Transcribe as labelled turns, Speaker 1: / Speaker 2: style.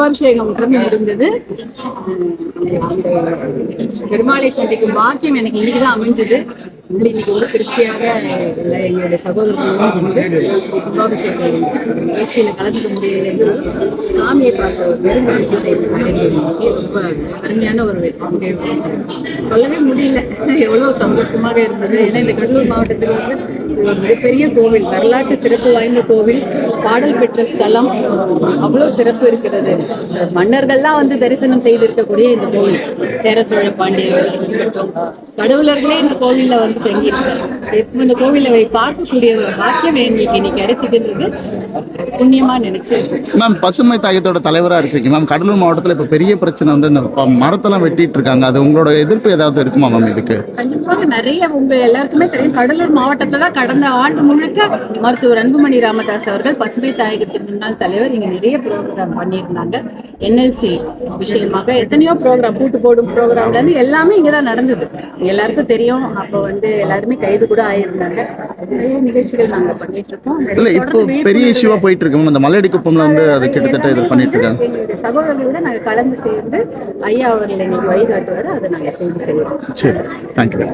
Speaker 1: கும்பாபிஷேகம் நடந்து முடிந்தது பெருமாளை சந்திக்கும் பாக்கியம் எனக்கு இன்னைக்குதான் அமைஞ்சது. அதனால இன்னைக்கு வந்து திருப்தியாக இல்லை எங்களுடைய சகோதரர்களும் வந்து கும்பாபிஷேக நிகழ்ச்சியில கலந்துக்க முடியல சாமியை பார்த்த ஒரு பெருமகிழ்ச்சி செய்து ரொம்ப அருமையான ஒரு நிகழ்வு. சொல்லவே முடியல. எவ்வளவு சந்தோஷமாக இருந்தது. ஏன்னா இந்த கடலூர் மாவட்டத்தில் வந்து ஒரு மிகப்பெரிய கோவில். வரலாற்று சிறப்பு வாய்ந்த கோவில். பாடல் பெற்ற ஸ்தலம். அவ்வளோ சிறப்பு இருக்கிறது. மன்னர்கள்லாம் வந்து தரிசனம் செய்திருக்கக்கூடிய இந்த கோவில். சேர சோழ பாண்டியர்கள் கடவுளர்களே இந்த கோவிலில் வந்து தங்கியிருக்காங்க இப்போ இந்த கோவிலை பார்க்கக்கூடிய ஒரு பாக்கியம் எங்களுக்கு இன்னைக்கு கிடைச்சதுன்றது புண்ணியமா நினைச்சு.
Speaker 2: மேம் பசுமை தாயத்தோட தலைவராக இருக்கீங்க. மேம் கடலூர் மாவட்டத்தில் இப்போ பெரிய பிரச்சனை வந்து இந்த மரத்தெல்லாம் வெட்டிட்டு இருக்காங்க. அது உங்களோட எதிர்ப்பு ஏதாவது இருக்குமா மேம் இதுக்கு?
Speaker 1: கண்டிப்பாக நிறைய உங்க எல்லாருக்குமே தெரியும். கடலூர் மாவட்டத்துல தான் கடந்த ஆண்டு முழுக்க மருத்துவர் அன்புமணி ராமதாஸ் அவர்கள் பசுமை தாயகத்தின் முன்னாள் தலைவர். இங்க நிறைய ப்ரோக்ராம் பண்ணியிருந்தாங்க. என்எல்சி விஷயமாக எத்தனையோ ப்ரோக்ராம் கூட்டு போடும் ப்ரோக்ராம்ல இருந்து எல்லாமே இங்க தான் நடந்தது. எல்லாருக்கும் தெரியும். அப்போ வந்து எல்லாருமே கைது கூட ஆயிருந்தாங்க. நிறைய நிகழ்ச்சிகள் நாங்க பண்ணிட்டு இருக்கோம்.
Speaker 2: இல்லை இப்போ பெரிய இஷ்யூவாக போயிட்டு இருக்கு மேம் இந்த மல்லடி குப்பம்ல வந்து அது கிட்டத்தட்ட இது பண்ணிட்டு இருக்காங்க.
Speaker 1: எங்களுடைய சகோதரர்களோட நாங்க கலந்து சேர்ந்து ஐயா அவர்கள் எங்களுக்கு வழிகாட்டுவாரு அதை நாங்க செய்து செய்வோம்.
Speaker 2: சரி தேங்க்யூ